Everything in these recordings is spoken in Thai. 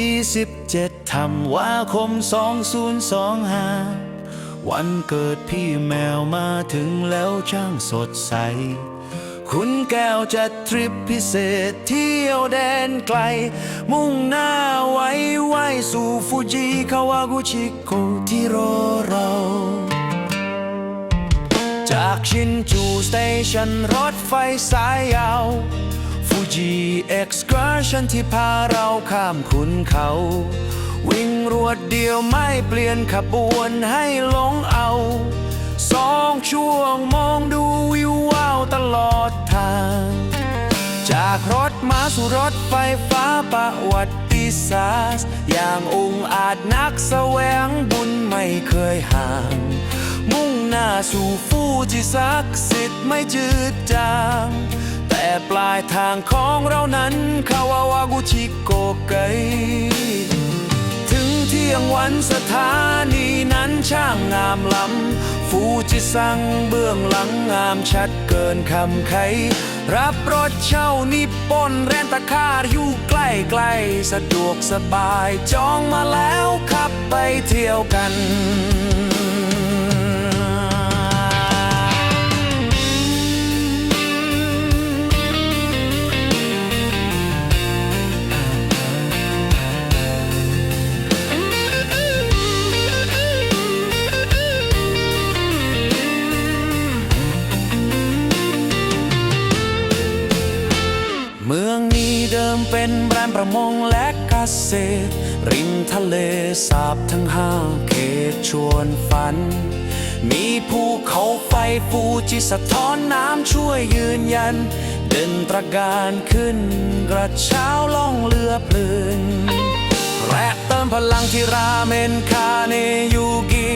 27ธันวาคม 2025 วันเกิดพี่แมวมาถึงแล้วช่างสดใส คุณแก้วจัดทริปพิเศษเที่ยวแดนไกล มุ่งหน้าไว้ไว้สู่ฟูจิคาวากุชิโกที่รอเราจากชินจูสเตชันรถไฟสายยาวฟูจิเอ็กซ์ คร์ชันที่พาเราข้ามขุนเขา วิ่งรวดเดียวไม่เปลี่ยนขบวนให้หลงเอา สองช่วงมองดูวิวว้าวตลอดทาง จากรถมาสู่รถไฟฟ้าประวัติศาสตร์อย่างองค์อาจนักแสวงบุญไม่เคยห่าง มุ่งหน้าสู่ฟูจิศักดิ์สิทธิ์ไม่จืดจางายทางของเรานั้นคาวาวากุชิโกไกถึงเที่ยงวันสถานีนั้นช่างงามล้ำฟูจิซังเบื้องหลังงามชัดเกินคำไข รับรถเช่านิปปนแรนตาคารอยู่ใกล้ใกล้สะดวกสบาย จองมาแล้วขับไปเที่ยวกัน เป็นแบรนด์ประมงและเกษตร ริมทะเลสาบทั้งห้าเขตชวนฝัน มีภูเขาไฟฟูจิสะท้อนน้ำช่วยยืนยัน เดินตระการขึ้นกระเช้าล่องเรือพลินและเติมพลังที่ราเมนคาเนยูกิ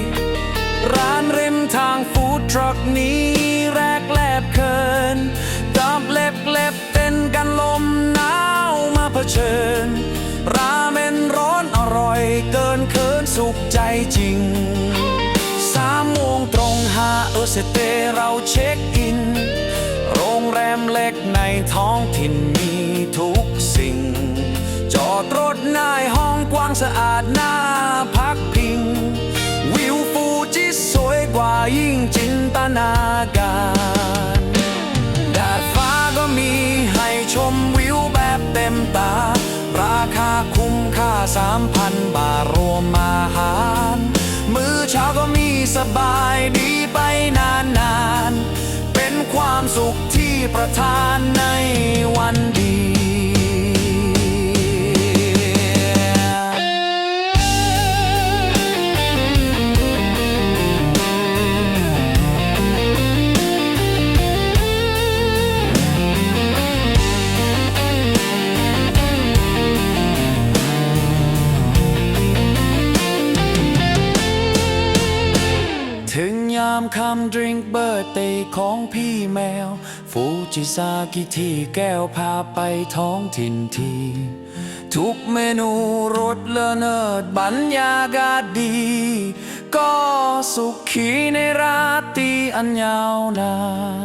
ร้านริมทางฟู้ดทรัคนี้ เชิญ ราเมนร้อนอร่อยเกินเคินสุขใจจริงสามโมงตรงหาเออเสเตเราเช็คอิน โรงแรมเล็กในท้องถิ่นมีทุกสิ่ง จอดรถนายห้องกว้างสะอาดน่าพักพิง วิวฟูจิสวยกว่ายิ่งจินตนาการ ราคาคุ้มค่าสามพันบาทรวมอาหาร มื้อเช้าก็มีสบายดีไปนานๆ เป็นความสุขที่ประทานในวันดี ถึงยามคำดริงเบอร์เตของพี่แมว ฟูจิซากิที่แก้วพาไปท้องถิ่นทีทุกเมนูรสเลอเนิดบรรยากาศดี ก็สุขีในราตรีอันยาวนาน